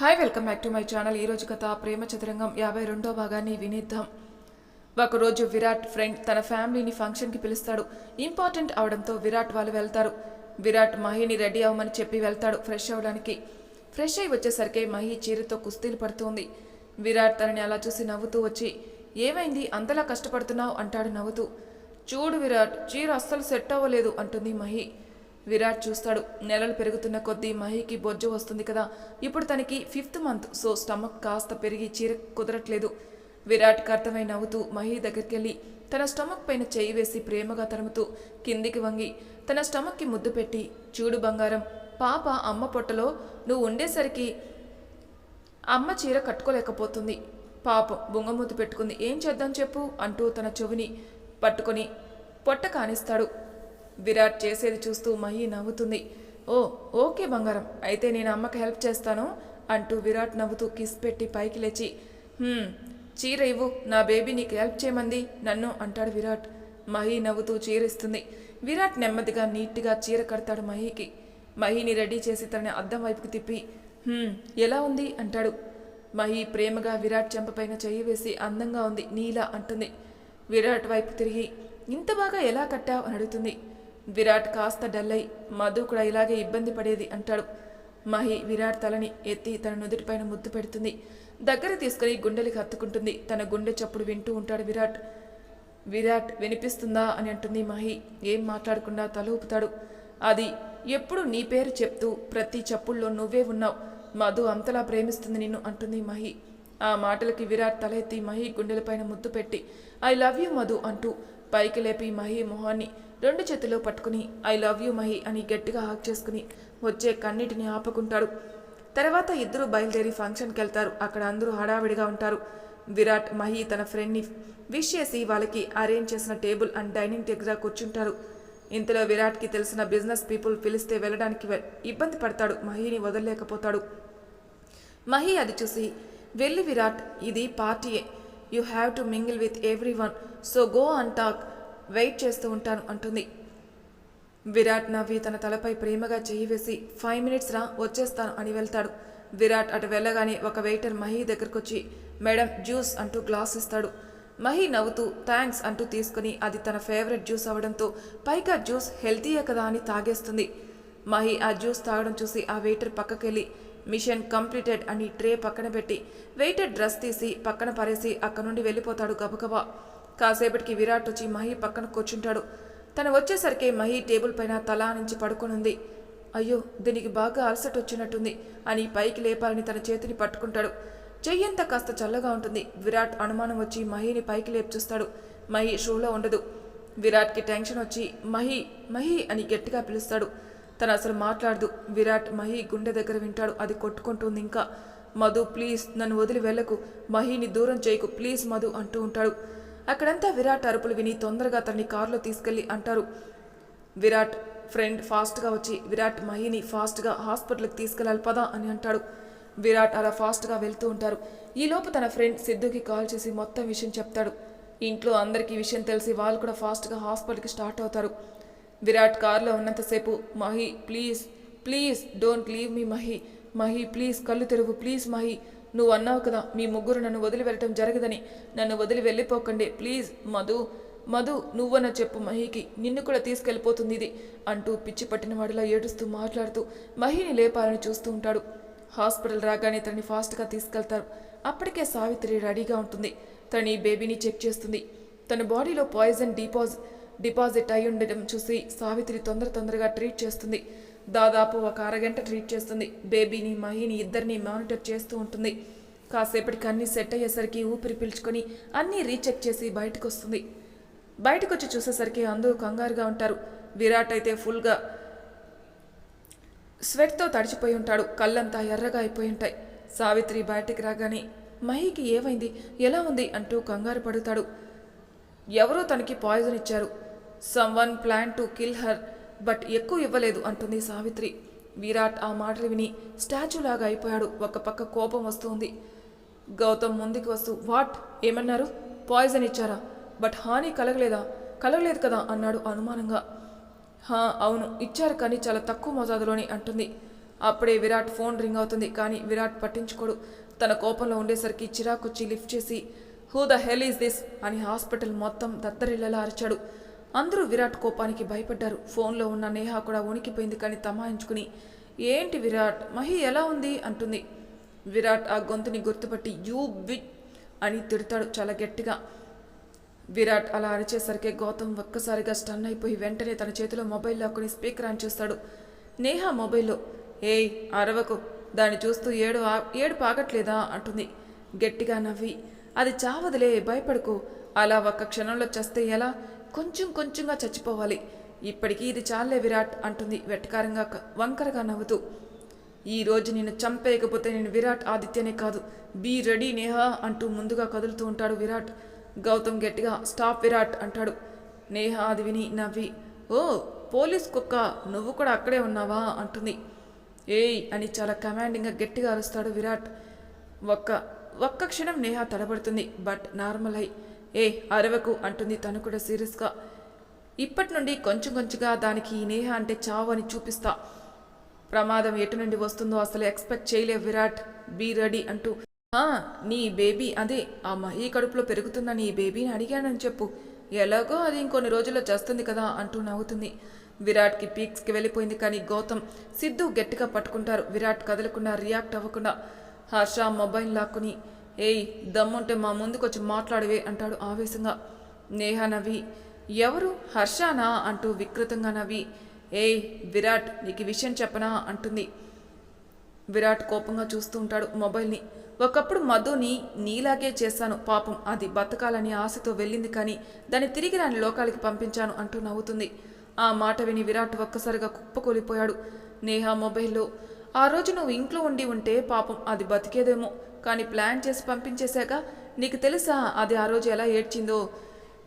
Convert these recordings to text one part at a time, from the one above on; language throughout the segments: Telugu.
Hi welcome back to my channel ఈరోజు కథ ప్రేమ చతురంగం యాభై రెండో భాగాన్ని వినిద్దాం. ఒకరోజు విరాట్ ఫ్రెండ్ తన ఫ్యామిలీని ఫంక్షన్కి పిలుస్తాడు. ఇంపార్టెంట్ అవడంతో విరాట్ వాళ్ళు వెళ్తారు. విరాట్ మహిని రెడీ అవ్వమని చెప్పి వెళ్తాడు ఫ్రెష్ అవ్వడానికి. ఫ్రెష్ అయి వచ్చేసరికి మహి చీరతో కుస్తీలు పడుతుంది. విరాట్ తనని అలా చూసి నవ్వుతూ వచ్చి ఏమైంది? అంతలా కష్టపడుతున్నావు? అంటాడు నవ్వుతూ. చూడు విరాట్ చీర అస్సలు సెట్ అవ్వలేదు అంటుంది మహి. విరాట్ చూస్తాడు. నెలలు పెరుగుతున్న కొద్దీ మహికి బొజ్జు వస్తుంది కదా. ఇప్పుడు తనకి ఫిఫ్త్ మంత్ సో స్టమక్ కాస్త పెరిగి చీర కుదరట్లేదు. విరాట్కి అర్థమై నవ్వుతూ మహి దగ్గరికి వెళ్ళి తన స్టమక్ పైన చేయి వేసి ప్రేమగా తరుముతూ కిందికి వంగి తన స్టమక్కి ముద్దు పెట్టి చూడు బంగారం పాప అమ్మ పొట్టలో నువ్వు ఉండేసరికి అమ్మ చీర కట్టుకోలేకపోతుంది. పాపం బుంగమూతి పెట్టుకుంది. ఏం చేద్దాం చెప్పు అంటూ తన చెవిని పట్టుకొని పొట్ట కానిస్తాడు. విరాట్ చేసేది చూస్తూ మహి నవ్వుతుంది. ఓ ఓకే బంగారం. అయితే నేను అమ్మకి హెల్ప్ చేస్తాను అంటూ విరాట్ నవ్వుతూ కిస్ పెట్టి పైకి లేచి. చీర ఇవ్వు. నా బేబీ నీకు హెల్ప్ చేయమంది నన్ను అంటాడు విరాట్. మహి నవ్వుతూ చీరిస్తుంది. విరాట్ నెమ్మదిగా నీట్గా చీర కడతాడు మహికి. మహిని రెడీ చేసి తనని అద్దం వైపుకి తిప్పి ఎలా ఉంది? అంటాడు. మహి ప్రేమగా విరాట్ చెంపపైన చెయ్యి వేసి అందంగా ఉంది. నీలా అంటుంది. విరాట్ వైపు తిరిగి ఇంత బాగా ఎలా కట్టావు? అని అడుగుతుంది. విరాట్ కాస్త డల్ మధు కూడా ఇలాగే ఇబ్బంది పడేది అంటాడు. మహి విరాట్ తలని ఎత్తి తన నుదుటిపైన ముద్దు పెడుతుంది. దగ్గర తీసుకుని గుండెలకి హత్తుకుంటుంది. తన గుండె చప్పుడు వింటూ ఉంటాడు విరాట్. విరాట్ వినిపిస్తుందా అని అంటుంది మహి. ఏం మాట్లాడకుండా తల ఊపుతాడు. అది ఎప్పుడు నీ పేరు చెప్తూ ప్రతి చప్పుల్లో నువ్వే ఉన్నావు. మధు అంతలా ప్రేమిస్తుంది నిన్ను అంటుంది మహి. ఆ మాటలకి విరాట్ తలెత్తి మహి గుండెలపైన ముద్దు పెట్టి ఐ లవ్ యూ మధు అంటూ పైకి లేపి మహి మొహాన్ని రెండు చేతిలో పట్టుకుని ఐ లవ్ యూ మహి అని గట్టిగా హాక్ చేసుకుని వచ్చే కన్నిటిని ఆపుకుంటాడు. తర్వాత ఇద్దరు బయలుదేరి ఫంక్షన్కి వెళ్తారు. అక్కడ అందరూ హడావిడిగా ఉంటారు. విరాట్ మహి తన ఫ్రెండ్ని విష్ చేసి వాళ్ళకి అరేంజ్ చేసిన టేబుల్ అండ్ డైనింగ్ దగ్గర కూర్చుంటారు. ఇంతలో విరాట్కి తెలిసిన బిజినెస్ పీపుల్ పిలిస్తే వెళ్ళడానికి ఇబ్బంది పడతాడు. మహిని వదలలేకపోతాడు. మహి అది చూసి వెళ్ళి విరాట్ ఇది పార్టీయే. You have to mingle with everyone so go and talk wait చేస్తూ ఉంటాను అంటుంది. విరాట్ నవ్వి తన తలపై ప్రేమగా చెయ్యి వేసి ఫైవ్ మినిట్స్ రా వచ్చేస్తాను అని వెళ్తాడు. విరాట్ అటు వెళ్ళగానే ఒక వెయిటర్ మహి దగ్గరకు వచ్చి మేడం జ్యూస్ అంటూ గ్లాస్ ఇస్తాడు. మహి నవ్వుతూ థ్యాంక్స్ అంటూ తీసుకుని అది తన ఫేవరెట్ జ్యూస్ అవడంతో పైగా జ్యూస్ హెల్తీయే కదా అని తాగేస్తుంది. మహి ఆ జ్యూస్ తాగడం చూసి ఆ వెయిటర్ పక్కకెళ్ళి మిషన్ కంప్లీటెడ్ అని ట్రే పక్కన పెట్టి వెయిటెడ్ డ్రెస్ తీసి పక్కన పరేసి అక్కడి నుండి వెళ్ళిపోతాడు గబగబా. కాసేపటికి విరాట్ వచ్చి మహి పక్కన కూర్చుంటాడు. తను వచ్చేసరికి మహి టేబుల్ పైన తలా నుంచి పడుకునుంది. అయ్యో దీనికి బాగా అలసట వచ్చినట్టుంది అని పైకి లేపాలని తన చేతిని పట్టుకుంటాడు. చెయ్యంతా కాస్త చల్లగా ఉంటుంది. విరాట్ అనుమానం వచ్చి మహిని పైకి లేపి చూస్తాడు. మహి షూలో ఉండదు. విరాట్కి టెన్షన్ వచ్చి మహి మహి అని గట్టిగా పిలుస్తాడు. తను అసలు మాట్లాడదు. విరాట్ మహి గుండె దగ్గర వింటాడు. అది కొట్టుకుంటుంది ఇంకా. మధు ప్లీజ్ నన్ను వదిలి వెళ్ళకు. మహిని దూరం చేయకు. ప్లీజ్ మధు అంటూ ఉంటాడు. అక్కడంతా విరాట్ అరుపులు విని తొందరగా తనని కారులో తీసుకెళ్ళి అంటారు. విరాట్ ఫ్రెండ్ ఫాస్ట్గా వచ్చి విరాట్ మహిని ఫాస్ట్గా హాస్పిటల్కి తీసుకెళ్ళాలి పదా అని అంటాడు. విరాట్ అలా ఫాస్ట్గా వెళ్తూ ఉంటారు. ఈలోపు తన ఫ్రెండ్ సిద్ధుకి కాల్ చేసి మొత్తం విషయం చెప్తాడు. ఇంట్లో అందరికీ విషయం తెలిసి వాళ్ళు కూడా ఫాస్ట్గా హాస్పిటల్కి స్టార్ట్ అవుతారు. విరాట్ కారులో ఉన్నంతసేపు Mahi please please don't leave me Mahi Mahi please కళ్ళు తెరువు ప్లీజ్ మహి నువ్వు అన్నావు కదా మీ ముగ్గురు నన్ను వదిలి వెళ్ళటం జరగదని నన్ను వదిలి వెళ్ళిపోకండి ప్లీజ్ మధు మధు నువ్వన్న చెప్పు మహికి నిన్ను కూడా తీసుకెళ్ళిపోతుంది ఇది అంటూ పిచ్చి పట్టిన వాడిలా ఏడుస్తూ మాట్లాడుతూ మహిని లేపాలని చూస్తూ ఉంటాడు. హాస్పిటల్ రాగానే తనని ఫాస్ట్గా తీసుకెళ్తారు. అప్పటికే సావిత్రి రెడీగా ఉంటుంది. తనని బేబీని చెక్ చేస్తుంది. తన బాడీలో పాయిజన్ డిపాజిట్ డిపాజిట్ అయి ఉండడం చూసి సావిత్రి తొందర తొందరగా ట్రీట్ చేస్తుంది. దాదాపు ఒక అరగంట ట్రీట్ చేస్తుంది. బేబీని మహిని ఇద్దరిని మానిటర్ చేస్తూ ఉంటుంది. కాసేపటికి అన్నీ సెట్ అయ్యేసరికి ఊపిరి పీల్చుకొని అన్నీ రీచెక్ చేసి బయటకు వస్తుంది బయటకు వచ్చి చూసేసరికి అందరూ కంగారుగా ఉంటారు. విరాట్ అయితే ఫుల్గా స్వెట్తో తడిచిపోయి ఉంటాడు. కళ్ళంతా ఎర్రగా అయిపోయి ఉంటాయి. సావిత్రి బయటికి రాగానే మహికి ఏమైంది? ఎలా ఉంది? అంటూ కంగారు పడుతాడు. ఎవరో తనకి పాయిజన్ ఇచ్చారు. Someone plan to kill her but ఎక్కువ ఇవ్వలేదు అంటుంది సావిత్రి. విరాట్ ఆ మాటలు విని స్టాచ్యూ లాగా అయిపోయాడు. ఒక పక్క కోపం వస్తుంది. గౌతమ్ ముందుకు వస్తూ వాట్? ఏమన్నారు? పాయిజన్ ఇచ్చారా? బట్ హాని కలగలేదా? కలగలేదు కదా? అన్నాడు అనుమానంగా. హా అవును ఇచ్చారు కానీ చాలా తక్కువ మోతాదులోని అంటుంది. అప్పుడే విరాట్ ఫోన్ రింగ్ అవుతుంది. కానీ విరాట్ పట్టించుకోడు. తన కోపంలో ఉండేసరికి చిరాకొచ్చి లిఫ్ట్ చేసి who the hell is this? అని హాస్పిటల్ మొత్తం దత్తరిల్లలా అరిచాడు. అందరూ విరాట్ కోపానికి భయపడ్డారు. ఫోన్లో ఉన్న నేహ కూడా ఉనికిపోయింది కానీ తమాయించుకుని ఏంటి విరాట్? మహి ఎలా ఉంది? అంటుంది. విరాట్ ఆ గొంతుని గుర్తుపట్టి యూ బి అని తిడతాడు చాలా గట్టిగా. విరాట్ అలా అరిచేసరికి గౌతమ్ ఒక్కసారిగా స్టన్ అయిపోయి వెంటనే తన చేతిలో మొబైల్ లాక్కుని స్పీకర్ ఆన్ చేస్తాడు. నేహ మొబైల్లో ఏయ్ అరవకు దాన్ని చూస్తూ ఏడు ఆ- ఏడు పాగట్లేదా అంటుంది. గట్టిగా నవ్వి అది చావదులే భయపడకు. అలా ఒక్క క్షణంలో చేస్తే ఎలా? కొంచెం కొంచెంగా చచ్చిపోవాలి. ఇప్పటికీ ఇది చాలే విరాట్ అంటుంది వెటకారంగా వంకరగా నవ్వుతూ. ఈ రోజు నిన్ను చంపేయకపోతే నేను విరాట్ ఆదిత్యనే కాదు. బీ రెడీ నేహా అంటూ ముందుగా కదులుతూ ఉంటాడు విరాట్. గౌతమ్ గట్టిగా స్టాప్ విరాట్ అంటాడు. నేహా అది విని నవ్వి ఓ పోలీస్ కుక్క నువ్వు కూడా అక్కడే ఉన్నావా? అంటుంది. ఏయ్ అని చాలా కమాండింగ్గా గట్టిగా అరుస్తాడు విరాట్. ఒక్క ఒక్క క్షణం నేహా తడబడుతుంది బట్ నార్మల్ అయి ఏ అరవకు అంటుంది తను కూడా సీరియస్గా. ఇప్పటి నుండి కొంచెం కొంచెంగా దానికి ఈ నేహ అంటే చావు అని చూపిస్తా. ప్రమాదం ఎటు నుండి వస్తుందో అసలు ఎక్స్పెక్ట్ చేయలే విరాట్. బీ రెడీ అంటూ "ఆ, నీ బేబీ అదే ఆ మహీ కడుపులో పెరుగుతున్న నీ బేబీని అడిగానని చెప్పు. ఎలాగో అది ఇంకొన్ని రోజుల్లో చేస్తుంది కదా అంటూ నవ్వుతుంది. విరాట్కి పీక్స్కి వెళ్ళిపోయింది కానీ గౌతమ్ సిద్ధు గట్టిగా పట్టుకుంటారు. విరాట్ కదలకుండా రియాక్ట్ అవ్వకుండా. హర్ష మొబైల్ లాక్కుని ఏయ్ దమ్ముంటే మా ముందుకొచ్చి మాట్లాడవే అంటాడు ఆవేశంగా. నేహ నవ్వి ఎవరు? హర్షానా? అంటూ వికృతంగా నవ్వి. ఏయ్ విరాట్ నీకు విషయం చెప్పనా? అంటుంది. విరాట్ కోపంగా చూస్తూ ఉంటాడు మొబైల్ని. ఒకప్పుడు మధుని నీలాగే చేశాను. పాపం అది బతకాలని ఆశతో వెళ్ళింది కానీ దాన్ని తిరిగి రాని లోకాలకి పంపించాను అంటూ నవ్వుతుంది. ఆ మాట విని విరాట్ ఒక్కసారిగా కుప్పకూలిపోయాడు. నేహా మొబైల్లో ఆ రోజు నువ్వు ఇంట్లో ఉండి ఉంటే పాపం అది బతికేదేమో. కానీ ప్లాన్ చేసి పంపించేశాక నీకు తెలుసా అది ఆ రోజు ఎలా ఏడ్చిందో?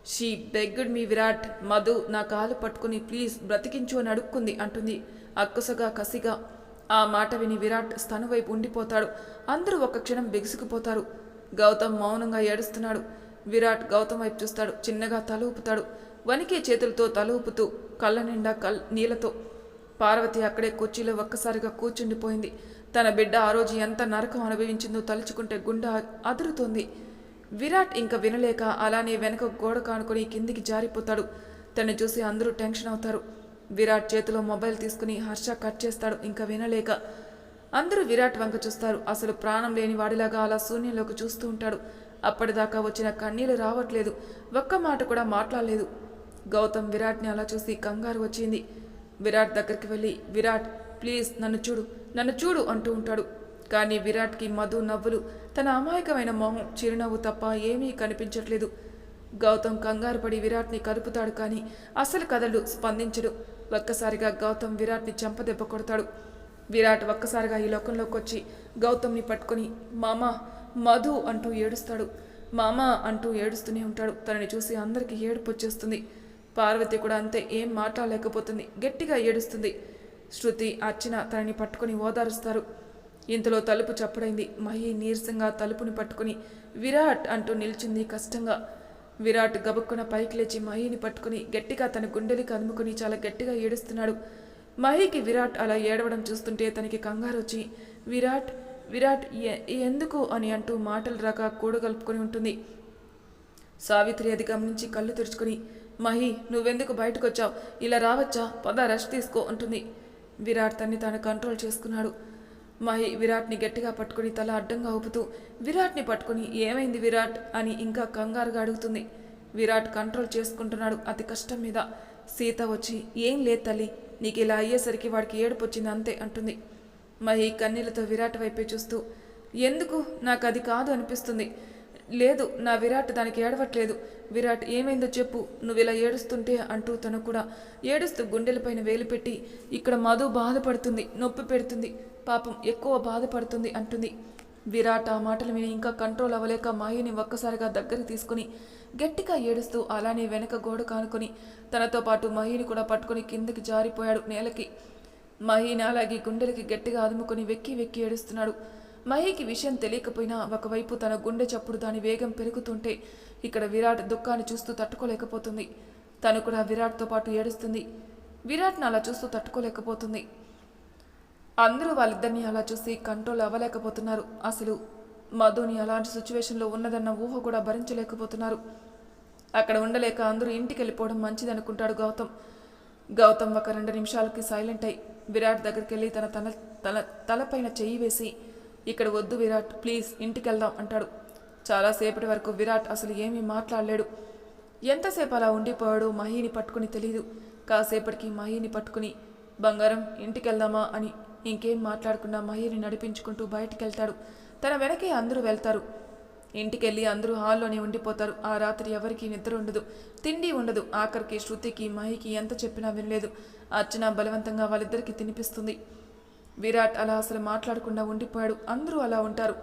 She begged me Virat Madhu నా కాలు పట్టుకుని ప్లీజ్ బ్రతికించు అని అడుక్కుంది అంటుంది. అక్కసగా కసిగా. ఆ మాట విని విరాట్ స్తను వైపు ఉండిపోతాడు. అందరూ ఒక క్షణం బిగుసుకుపోతారు. గౌతమ్ మౌనంగా ఏడుస్తున్నాడు. విరాట్ గౌతమ్ వైపు చూస్తాడు. చిన్నగా తల ఊపుతాడు. వణికే చేతులతో తల ఊపుతూ కళ్ళ నిండా కల్ నీళ్ళతో పార్వతి అక్కడే కుర్చీలో ఒక్కసారిగా కూర్చుండిపోయింది. తన బిడ్డ ఆ రోజు ఎంత నరకం అనుభవించిందో తలుచుకుంటే గుండె అదురుతోంది. విరాట్ ఇంకా వినలేక అలానే వెనక గోడ కానుకొని కిందికి జారిపోతాడు. తను చూసి అందరూ టెన్షన్ అవుతారు. విరాట్ చేతిలో మొబైల్ తీసుకుని హర్ష కట్ చేస్తాడు ఇంకా వినలేక. అందరూ విరాట్ వంక చూస్తారు. అసలు ప్రాణం లేని వాడిలాగా అలా శూన్యంలోకి చూస్తూ ఉంటాడు. అప్పటిదాకా వచ్చిన కన్నీళ్ళు రావట్లేదు. ఒక్క మాట కూడా మాట్లాడలేదు. గౌతమ్ విరాట్ని అలా చూసి కంగారు వచ్చింది. విరాట్ దగ్గరికి వెళ్ళి విరాట్ ప్లీజ్ నన్ను చూడు. నన్ను చూడు అంటూ ఉంటాడు. కానీ విరాట్కి మధు నవ్వులు తన అమాయకమైన మొహం చిరునవ్వు తప్ప ఏమీ కనిపించట్లేదు. గౌతమ్ కంగారు పడి విరాట్ని కలుపుతాడు కానీ అసలు కథలు స్పందించడు. ఒక్కసారిగా గౌతమ్ విరాట్ని చెంపదెబ్బ కొడతాడు. విరాట్ ఒక్కసారిగా ఈ లోకంలోకి వచ్చి గౌతమ్ని పట్టుకొని మామా మధు అంటూ ఏడుస్తాడు. మామా అంటూ ఏడుస్తూనే ఉంటాడు. తనని చూసి అందరికీ ఏడుపు వచ్చేస్తుంది పార్వతి కూడా అంతే ఏం మాట్లాడలేకపోతుంది. గట్టిగా ఏడుస్తుంది. శృతి అర్చన తనని పట్టుకొని ఓదారుస్తారు. ఇంతలో తలుపు చప్పుడైంది. మహి నీరసంగా తలుపుని పట్టుకుని విరాట్ అంటూ నిల్చుంది కష్టంగా. విరాట్ గబుక్కున పైకి లేచి మహిని పట్టుకుని గట్టిగా తన గుండెలికి అదుముకుని చాలా గట్టిగా ఏడుస్తున్నాడు. మహికి విరాట్ అలా ఏడవడం చూస్తుంటే తనకి కంగారు వచ్చి విరాట్ విరాట్ ఎందుకు? అని అంటూ మాటలు రాక కూడగలుపుకొని ఉంటుంది. సావిత్రి అది గమనించి కళ్ళు తెరుచుకుని మహి నువ్వెందుకు బయటకు వచ్చావు ఇలా రావచ్చా? పద రెస్ట్ తీసుకో అంటుంది. విరాట్ తన్ని తాను కంట్రోల్ చేసుకున్నాడు. మహి విరాట్ని గట్టిగా పట్టుకుని తల అడ్డంగా ఊపుతూ విరాట్ని పట్టుకుని ఏమైంది విరాట్? అని ఇంకా కంగారుగా అడుగుతుంది. విరాట్ కంట్రోల్ చేసుకుంటున్నాడు అతి కష్టం మీద. సీత వచ్చి ఏం లేదు తల్లి నీకు ఇలా అయ్యేసరికి వాడికి ఏడుపు వచ్చింది అంతే అంటుంది. మహి కన్నీళ్ళతో విరాట్ వైపే చూస్తూ ఎందుకు? నాకు అది కాదు అనిపిస్తుంది. లేదు నా విరాట్ దానికి ఏడవట్లేదు. విరాట్ ఏమైందో చెప్పు. నువ్వు ఇలా ఏడుస్తుంటే అంటూ తను కూడా ఏడుస్తూ గుండెలపైన వేలు పెట్టి ఇక్కడ మధు బాధపడుతుంది నొప్పి పెడుతుంది పాపం ఎక్కువ బాధపడుతుంది అంటుంది. విరాట్ ఆ మాటలు విని ఇంకా కంట్రోల్ అవ్వలేక మాయని ఒక్కసారిగా దగ్గరికి తీసుకుని గట్టిగా ఏడుస్తూ అలానే వెనక గోడ కానుకొని తనతో పాటు మహిని కూడా పట్టుకొని కిందకి జారిపోయాడు నేలకి. మహీని అలాగే గుండెలకి గట్టిగా అదుముకొని వెక్కి వెక్కి ఏడుస్తున్నాడు. మహికి విషయం తెలియకపోయినా ఒకవైపు తన గుండె చప్పుడు దాని వేగం పెరుగుతుంటే ఇక్కడ విరాట్ దుఃఖాన్ని చూస్తూ తట్టుకోలేకపోతుంది. తను కూడా విరాట్తో పాటు ఏడుస్తుంది. విరాట్ని అలా చూస్తూ తట్టుకోలేకపోతుంది. అందరూ వాళ్ళిద్దరిని అలా చూసి కంట్రోల్ అవ్వలేకపోతున్నారు. అసలు మధుని అలాంటి సిచ్యువేషన్లో ఉన్నదన్న ఊహ కూడా భరించలేకపోతున్నారు. అక్కడ ఉండలేక అందరూ ఇంటికి వెళ్ళిపోవడం మంచిదనుకుంటాడు గౌతమ్. గౌతమ్ ఒక రెండు నిమిషాలకి సైలెంట్ అయి విరాట్ దగ్గరికి వెళ్ళి తన తల తల తలపైన చెయ్యి వేసి ఇక్కడ వద్దు విరాట్ ప్లీజ్ ఇంటికి వెళ్దాం అంటాడు చాలాసేపటి వరకు విరాట్ అసలు ఏమీ మాట్లాడలేడు. ఎంతసేపు అలా ఉండిపోయాడు మహిని పట్టుకుని తెలియదు కాసేపటికి మహిని పట్టుకుని బంగారం ఇంటికి వెళ్దామా అని ఇంకేం మాట్లాడకుండా మహిని నడిపించుకుంటూ బయటికి వెళ్తాడు తన వెనకే అందరూ వెళ్తారు. ఇంటికెళ్ళి అందరూ హాల్లోనే ఉండిపోతారు. ఆ రాత్రి ఎవరికీ నిద్ర ఉండదు. తిండి ఉండదు. ఆఖరికి శృతికి మహికి ఎంత చెప్పినా వినలేదు. అర్చన బలవంతంగా వాళ్ళిద్దరికీ తినిపిస్తుంది. విరాట్ అలా అసలు మాట్లాడకుండా ఉండిపోయాడు. అందరూ అలా ఉంటారు.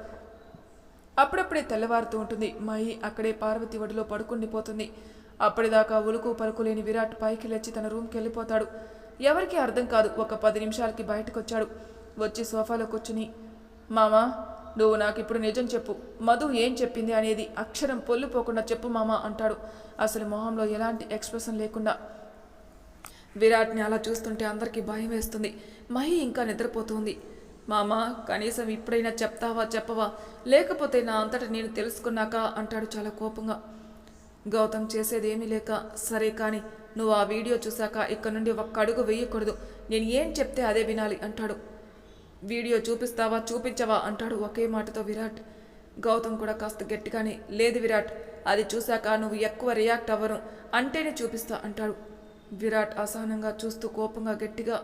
అప్పుడప్పుడే తెల్లవారుతూ ఉంటుంది. మహి అక్కడే పార్వతి ఒడిలో పడుకుండిపోతుంది అప్పటిదాకా ఉలుకు పలుకు లేని విరాట్ పైకి లేచి తన రూమ్కి వెళ్ళిపోతాడు. ఎవరికీ అర్థం కాదు. ఒక పది నిమిషాలకి బయటకు వచ్చాడు వచ్చి సోఫాలో కూర్చుని మామా నువ్వు నాకు ఇప్పుడు నిజం చెప్పు. మధు ఏం చెప్పింది అనేది అక్షరం పొల్లుపోకుండా చెప్పు మామా అంటాడు. అసలు మొహంలో ఎలాంటి ఎక్స్ప్రెషన్ లేకుండా. విరాట్ని అలా చూస్తుంటే అందరికీ భయం వేస్తుంది. మహి ఇంకా నిద్రపోతుంది. మామ కనీసం ఇప్పుడైనా చెప్తావా చెప్పవా? లేకపోతే నా అంతట నేను తెలుసుకున్నాక అంటాడు చాలా కోపంగా. గౌతమ్ చేసేది ఏమీ లేక సరే కానీ నువ్వు ఆ వీడియో చూశాక ఇక్కడ నుండి ఒక్క అడుగు వేయకూడదు. నేను ఏం చెప్తే అదే వినాలి అంటాడు. వీడియో చూపిస్తావా చూపించవా? అంటాడు ఒకే మాటతో విరాట్. గౌతమ్ కూడా కాస్త గట్టిగానే లేదు విరాట్ అది చూశాక నువ్వు ఎక్కువ రియాక్ట్ అవ్వను. అంటేనే చూపిస్తా అంటాడు. విరాట్ అసహనంగా చూస్తూ కోపంగా గట్టిగా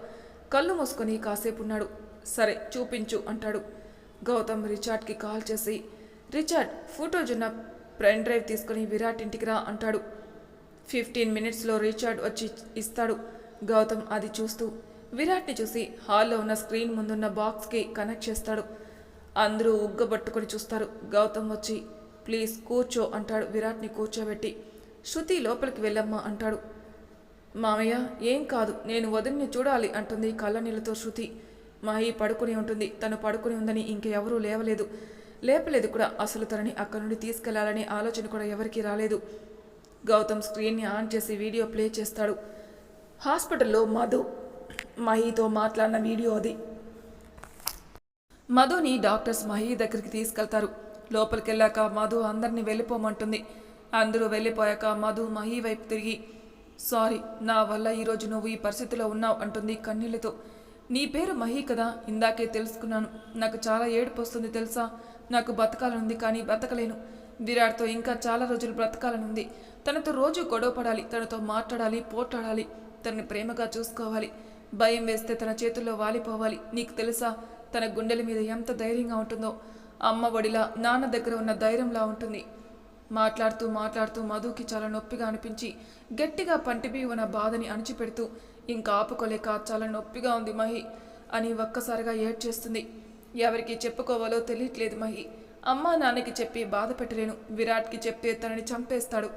కళ్ళు మూసుకొని కాసేపు ఉన్నాడు సరే చూపించు అంటాడు. గౌతమ్ రిచార్డ్కి కాల్ చేసి రిచార్డ్ ఫోటోస్ ఉన్న పెన్ డ్రైవ్ తీసుకుని విరాట్ ఇంటికి రా అంటాడు. ఫిఫ్టీన్ మినిట్స్లో రిచార్డ్ వచ్చి ఇస్తాడు. గౌతమ్ అది చూస్తూ విరాట్ని చూసి హాల్లో ఉన్న స్క్రీన్ ముందున్న బాక్స్కి కనెక్ట్ చేస్తాడు. అందరూ ఉగ్గబట్టుకొని చూస్తారు. గౌతమ్ వచ్చి ప్లీజ్ కూర్చో అంటాడు విరాట్ని కూర్చోబెట్టి. శృతి లోపలికి వెళ్ళమ్మా అంటాడు. మామయ్య ఏం కాదు నేను వదిన్ని చూడాలి అంటుంది కళ్ళనీళ్ళతో శృతి. మాయి పడుకుని ఉంటుంది తను పడుకుని ఉందని ఇంకెవరూ లేవలేదు. లేపలేదు కూడా అసలు తనని అక్కడి నుండి తీసుకెళ్ళాలనే ఆలోచన కూడా ఎవరికీ రాలేదు. గౌతమ్ స్క్రీన్ని ఆన్ చేసి వీడియో ప్లే చేస్తాడు. హాస్పిటల్లో మధు మహితో మాట్లాడిన వీడియో అది. మధుని డాక్టర్స్ మహి దగ్గరికి తీసుకెళ్తారు. లోపలికి వెళ్ళాక మధు అందరినీ వెళ్ళిపోమంటుంది. అందరూ వెళ్ళిపోయాక మధు మహి వైపు తిరిగి సారీ నా వల్ల ఈరోజు నువ్వు ఈ పరిస్థితిలో ఉన్నావు అంటుంది కన్నీళ్ళతో. నీ పేరు మహి కదా ఇందాకే తెలుసుకున్నాను. నాకు చాలా ఏడుపు వస్తుంది తెలుసా? నాకు బతకాలనుంది కానీ బ్రతకలేను. విరాట్తో ఇంకా చాలా రోజులు బ్రతకాలనుంది. తనతో రోజు గొడవ పడాలి తనతో మాట్లాడాలి పోట్లాడాలి తనని ప్రేమగా చూసుకోవాలి. భయం వేస్తే తన చేతుల్లో వాలిపోవాలి. నీకు తెలుసా తన గుండెల మీద ఎంత ధైర్యంగా ఉంటుందో. అమ్మ ఒడిలా నాన్న దగ్గర ఉన్న ధైర్యంలా ఉంటుంది. మాట్లాడుతూ మాట్లాడుతూ మధుకి చాలా నొప్పిగా అనిపించి గట్టిగా పంటిపి ఉన్న బాధని అణిచిపెడుతూ ఇంకా ఆపుకోలేక చాలా నొప్పిగా ఉంది మహి అని ఒక్కసారిగా ఏడ్చేస్తుంది. ఎవరికి చెప్పుకోవాలో తెలియట్లేదు మహి. అమ్మా నాన్నకి చెప్పి బాధ పెట్టలేను. విరాట్కి చెప్తే తనని చంపేస్తాడు.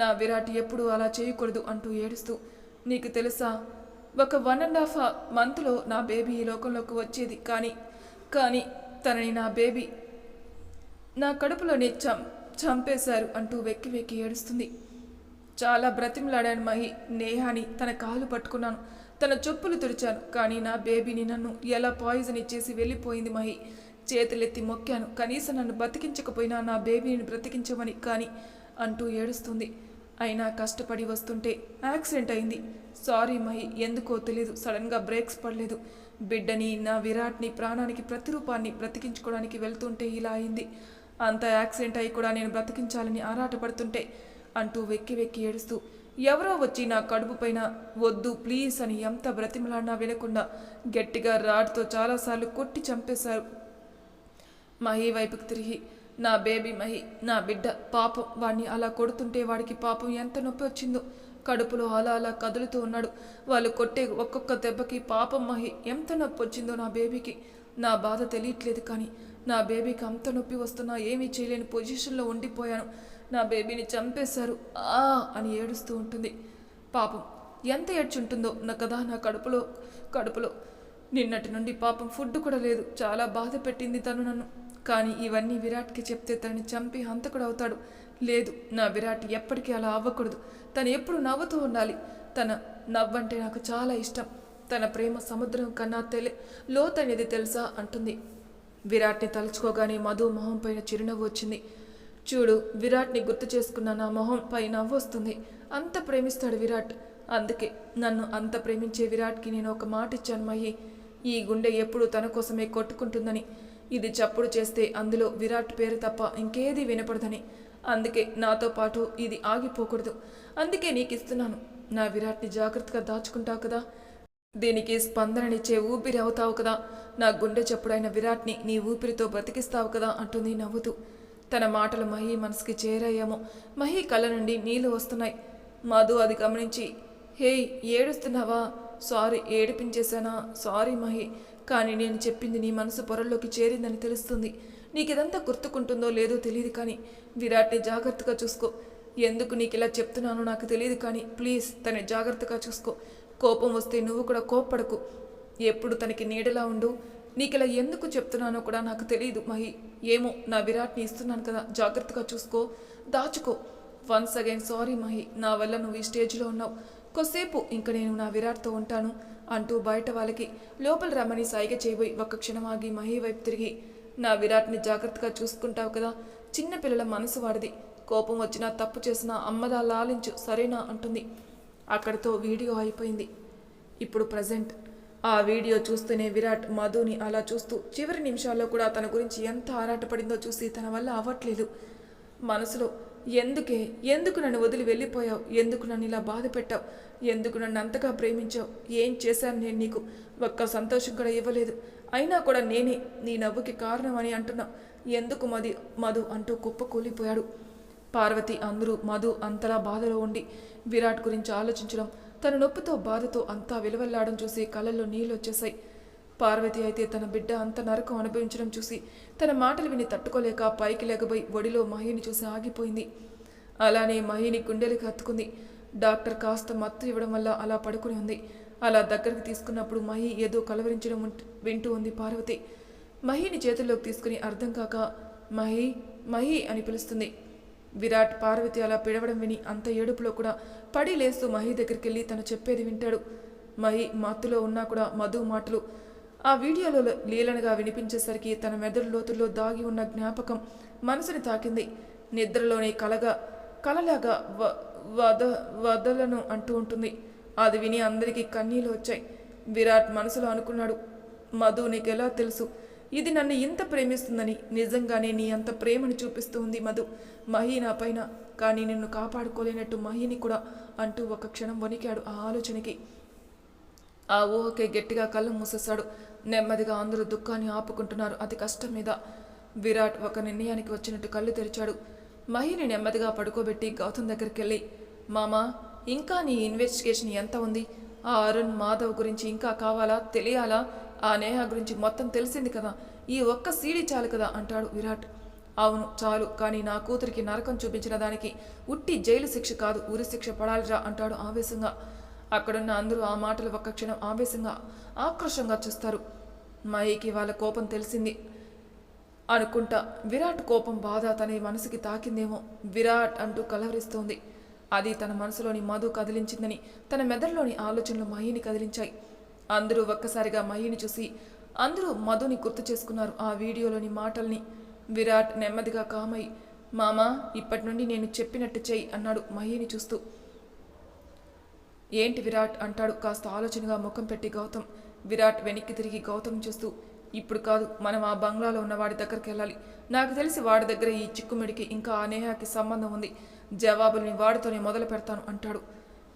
నా విరాట్ ఎప్పుడూ అలా చేయకూడదు అంటూ ఏడుస్తూ నీకు తెలుసా ఒక వన్ అండ్ హాఫ్ మంత్లో నా బేబీ ఈ లోకంలోకి వచ్చేది. కానీ కానీ తనని నా బేబీ నా కడుపులోనే చం చంపేశారు అంటూ వెక్కి వెక్కి ఏడుస్తుంది. చాలా బ్రతిమలాడాను మహి నేహాని తన కాలు పట్టుకున్నాను. తన చెప్పులు తుడిచాను కానీ నా బేబీని నన్ను ఎలా పాయిజన్ ఇచ్చేసి వెళ్ళిపోయింది మహి. చేతులెత్తి మొక్కాను. కనీసం నన్ను బతికించకపోయినా నా బేబీని బ్రతికించమని కానీ అంటూ ఏడుస్తుంది. అయినా కష్టపడి వస్తుంటే యాక్సిడెంట్ అయింది. సారీ మహి ఎందుకో తెలీదు. సడన్గా బ్రేక్స్ పడలేదు. బిడ్డని నా విరాట్ని ప్రాణానికి ప్రతిరూపాన్ని బ్రతికించుకోవడానికి వెళ్తుంటే ఇలా అయింది. అంత యాక్సిడెంట్ అయి కూడా నేను బ్రతికించాలని ఆరాటపడుతుంటే అంటూ వెక్కి వెక్కి ఏడుస్తూ ఎవరో వచ్చి నా కడుపు పైన వద్దు ప్లీజ్ అని ఎంత బ్రతిమలాడినా వినకుండా గట్టిగా రాడ్తో చాలాసార్లు కొట్టి చంపేశారు. మహి వైపుకి తిరిగి నా బేబీ మహి నా బిడ్డ పాపం. వాడిని అలా కొడుతుంటే వాడికి పాపం ఎంత నొప్పి వచ్చిందో. కడుపులో అలా అలా కదులుతూ ఉన్నాడు. వాళ్ళు కొట్టే ఒక్కొక్క దెబ్బకి పాపం మహి ఎంత నొప్పి వచ్చిందో నా బేబీకి. నా బాధ తెలియట్లేదు కానీ నా బేబీకి అంత నొప్పి వస్తున్నా ఏమీ చేయలేని పొజిషన్లో ఉండిపోయాను. నా బేబీని చంపేశారు. ఆ! అని ఏడుస్తూ ఉంటుంది. పాపం ఎంత ఏడ్చుంటుందో నా కదా నా కడుపులో కడుపులో. నిన్నటి నుండి పాపం ఫుడ్ కూడా లేదు. చాలా బాధ పెట్టింది తను నన్ను. కానీ ఇవన్నీ విరాట్కి చెప్తే తనని చంపి హంతకుడు అవుతాడు. లేదు నా విరాట్ ఎప్పటికీ అలా అవ్వకూడదు. తను ఎప్పుడు నవ్వుతూ ఉండాలి. తన నవ్వంటే నాకు చాలా ఇష్టం. తన ప్రేమ సముద్రం కన్నా తెలి లోతనేది తెలుసా? అంటుంది. విరాట్ని తలుచుకోగానే మధు మొహం పైన చిరునవ్వు వచ్చింది. చూడు విరాట్ని గుర్తు చేసుకున్న నా మొహం పై నవ్వు వస్తుంది. అంత ప్రేమిస్తాడు విరాట్. అందుకే నన్ను అంత ప్రేమించే విరాట్కి నేను ఒక మాట ఇచ్చాను మహి. ఈ గుండె ఎప్పుడు తన కోసమే కొట్టుకుంటుందని. ఇది చప్పుడు చేస్తే అందులో విరాట్ పేరు తప్ప ఇంకేది వినపడదని. అందుకే నాతో పాటు ఇది ఆగిపోకూడదు. అందుకే నీకు ఇస్తున్నాను నా విరాట్ని జాగ్రత్తగా దాచుకుంటావు కదా? దీనికి స్పందననిచ్చే ఊపిరి అవుతావు కదా. నా గుండె చప్పుడైన విరాట్ని నీ ఊపిరితో బ్రతికిస్తావు కదా అంటుంది నవ్వుతూ. తన మాటలు మహి మనసుకి చేరయ్యామో మహి కళ్ళ నుండి నీళ్ళు వస్తున్నాయి. మధు అది గమనించి హేయ్ ఏడుస్తున్నావా? సారీ ఏడిపించేశానా? సారీ మహి కానీ నేను చెప్పింది నీ మనసు పొరల్లోకి చేరిందని తెలుస్తుంది. నీకు ఇదంతా గుర్తుకుంటుందో లేదో తెలియదు కానీ విరాట్ని జాగ్రత్తగా చూసుకో. ఎందుకు నీకు ఇలా చెప్తున్నానో నాకు తెలియదు కానీ ప్లీజ్ తనని జాగ్రత్తగా చూసుకో. కోపం వస్తే నువ్వు కూడా కోప్పడకు. ఎప్పుడు తనకి నీడలా ఉండు. నీకు ఇలా ఎందుకు చెప్తున్నానో కూడా నాకు తెలియదు మహి ఏమో నా విరాట్ని ఇస్తున్నాను కదా. జాగ్రత్తగా చూసుకో. దాచుకో. Once again sorry Mahi. నా వల్ల నువ్వు ఈ స్టేజ్లో ఉన్నావు. కొద్దిసేపు ఇంక నేను నా విరాట్తో ఉంటాను అంటూ బయట వాళ్ళకి లోపల రమ్మని సైగ చేయబోయి ఒక్క క్షణం ఆగి మహి వైపు తిరిగి నా విరాట్ని జాగ్రత్తగా చూసుకుంటావు కదా. చిన్నపిల్లల మనసు వాడిది. కోపం వచ్చినా తప్పు చేసినా అమ్మదా లాలించు. సరేనా? అంటుంది. అక్కడితో వీడియో అయిపోయింది. ఇప్పుడు ప్రజెంట్ ఆ వీడియో చూస్తూనే విరాట్ మధుని అలా చూస్తూ చివరి నిమిషాల్లో కూడా తన గురించి ఎంత ఆరాటపడిందో చూసి తన వల్ల అవ్వట్లేదు. మనసులో ఎందుకే? ఎందుకు నన్ను వదిలి వెళ్ళిపోయావు? ఎందుకు నన్ను ఇలా బాధ పెట్టావు? ఎందుకు నన్ను అంతగా ప్రేమించావు? ఏం చేశాను నేను నీకు? ఒక్క సంతోషం కూడా ఇవ్వలేదు. అయినా కూడా నేనే నీ నవ్వుకి కారణమని అంటున్నా. ఎందుకు మది మధు అంటూ కుప్ప కూలిపోయాడు పార్వతి అందరూ మధు అంతలా బాధలో ఉండి విరాట్ గురించి ఆలోచించడం తన నొప్పితో బాధతో అంతా విలువల్లాడడం చూసి కళ్ళల్లో నీళ్ళు వచ్చేశాయి పార్వతి అయితే తన బిడ్డ అంత నరకం అనుభవించడం చూసి తన మాటలు విని తట్టుకోలేక పైకి లేకపోయి ఒడిలో మహిని చూసి ఆగిపోయింది. అలానే మహిని గుండెలకు హత్తుకుంది. డాక్టర్ కాస్త మత్తు ఇవ్వడం వల్ల అలా పడుకుని ఉంది. అలా దగ్గరికి తీసుకున్నప్పుడు మహి ఏదో కలవరించడం వింటూ ఉంది పార్వతి. మహిని చేతుల్లోకి తీసుకుని అర్థం కాక మహి మహి అని పిలుస్తుంది. విరాట్ పార్వతి అలా పిడవడం విని అంత ఏడుపులో కూడా పడి లేస్తూ మహి దగ్గరికి వెళ్ళి తను చెప్పేది వింటాడు. మహి మత్తులో ఉన్నా కూడా మధు మాటలు. ఆ వీడియోలో లీలనగా వినిపించేసరికి తన మెదడు లోతుల్లో దాగి ఉన్న జ్ఞాపకం మనసుని తాకింది. నిద్రలోనే కలగా కలలాగా వ వద వదలను అంటూ ఉంటుంది. అది విని అందరికీ కన్నీళ్ళు వచ్చాయి. విరాట్ మనసులో అనుకున్నాడు మధు నీకెలా తెలుసు? ఇది నన్ను ఇంత ప్రేమిస్తుందని నిజంగానే నీ అంత ప్రేమను చూపిస్తూ ఉంది మధు. మహి నా పైన కానీ నిన్ను కాపాడుకోలేనట్టు మహిని కూడా అంటూ ఒక క్షణం వణికాడు ఆ ఆలోచనకి. ఆ ఊహకే గట్టిగా కళ్ళు మూసేశాడు. నెమ్మదిగా అందరూ దుఃఖాన్ని ఆపుకుంటున్నారు. అతి కష్టం మీద విరాట్ ఒక నిర్ణయానికి వచ్చినట్టు కళ్ళు తెరిచాడు. మహిని నెమ్మదిగా పడుకోబెట్టి గౌతమ్ దగ్గరికి వెళ్ళి మామా ఇంకా నీ ఇన్వెస్టిగేషన్ ఎంత ఉంది? ఆ అరుణ్ మాధవ్ గురించి ఇంకా కావాలా? తెలియాలా? ఆ నేహ గురించి మొత్తం తెలిసింది కదా. ఈ ఒక్క సీడీ చాలు కదా అంటాడు విరాట్. అవును చాలు కానీ నా కూతురికి నరకం చూపించిన దానికి ఉట్టి జైలు శిక్ష కాదు ఉరి శిక్ష పడాలిరా అంటాడు ఆవేశంగా. అక్కడున్న అందరూ ఆ మాటలు ఒక్క క్షణం ఆవేశంగా ఆక్రోషంగా చూస్తారు. మహికి వాళ్ళ కోపం తెలిసింది. అనుకుంటా విరాట్ కోపం బాధ తన మనసుకి తాకిందేమో. విరాట్ అంటూ కలవరిస్తోంది. అది తన మనసులోని మధు కదిలించిందని తన మెదడులోని ఆలోచనలు మహిని కదిలించాయి. అందరూ ఒక్కసారిగా మహిని చూసి అందరూ మధుని గుర్తు చేసుకున్నారు ఆ వీడియోలోని మాటల్ని. విరాట్ నెమ్మదిగా కామై మామా ఇప్పటి నుండి నేను చెప్పినట్టు చెయ్యి అన్నాడు మహిని చూస్తూ. ఏంటి విరాట్ అంటాడు కాస్త ఆలోచనగా ముఖం పెట్టి గౌతమ్. విరాట్ వెనక్కి తిరిగి గౌతమ్ చూస్తూ ఇప్పుడు కాదు మనం ఆ బంగ్లాలో ఉన్న వాడి దగ్గరికి వెళ్ళాలి. నాకు తెలిసి వాడి దగ్గర ఈ చిక్కుమిడికి ఇంకా ఆ నేహాకి సంబంధం ఉంది. జవాబుల్ని వాడితోనే మొదలు పెడతాను అంటాడు.